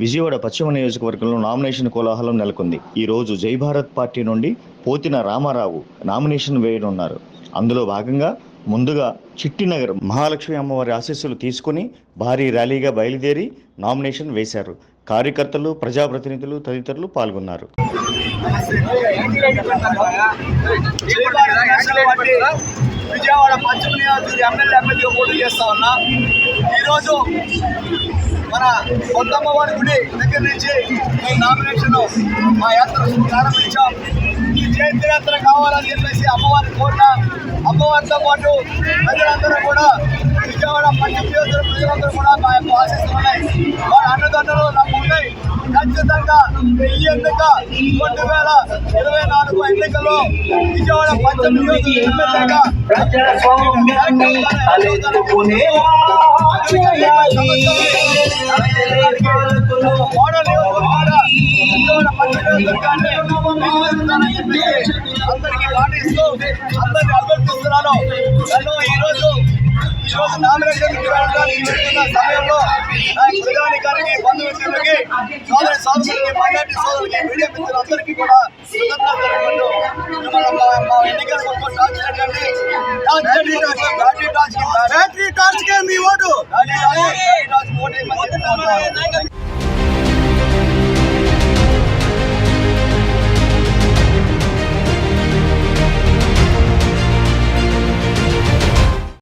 విజయవాడ పశ్చిమ నియోజకవర్గంలో నామినేషన్ కోలాహలం నెలకొంది. ఈ రోజు జై భారత్ పార్టీ నుండి పోతిన రామారావు నామినేషన్ వేయనున్నారు. అందులో భాగంగా ముందుగా చిట్టినగర్ మహాలక్ష్మి అమ్మవారి ఆశీస్సులు తీసుకుని భారీ ర్యాలీగా బయలుదేరి నామినేషన్ వేశారు. కార్యకర్తలు ప్రజాప్రతినిధులు తదితరులు పాల్గొన్నారు. విజయవాడ పశ్చిమ నియోజకవర్గ ఎమ్మెల్యే అభ్యర్థిగా పోటీ చేస్తా ఉన్నా. ఈరోజు మన కొత్తమ్మ వారి గుడి దగ్గర నుంచి మేము నామినేషన్ మా యాత్ర ప్రారంభించాం. ఈ జయంతి యాత్ర కావాలని చెప్పేసి అమ్మవారిని కోరిన అమ్మవారితో పాటు ప్రజలందరూ కూడా విజయవాడ పశ్చిమ నియోజకవర్గ ప్రజలందరూ కూడా మా యొక్క ఆశిస్తున్నాయి వారి అన్నదండలు ఈ ఎన్నిక రెండు వేల ఇరవై నాలుగు ఎన్నికల్లో విజయవాడ మోడల్ నియోజకవర్గంగా విజయవాడ పశ్చిమ నియోజకవర్గాన్ని నిర్వహిస్తానని చెప్పేసి అందరికీ పాటిస్తూ అందరినీ అభ్యర్థిస్తున్నాను నన్ను ఈరోజు ఈరోజు నామినేషన్ మీడియా మిత్రులందరికీ కూడా కృతజ్ఞతలు ఎన్నికల సంబంధించి battery torch battery torch battery torch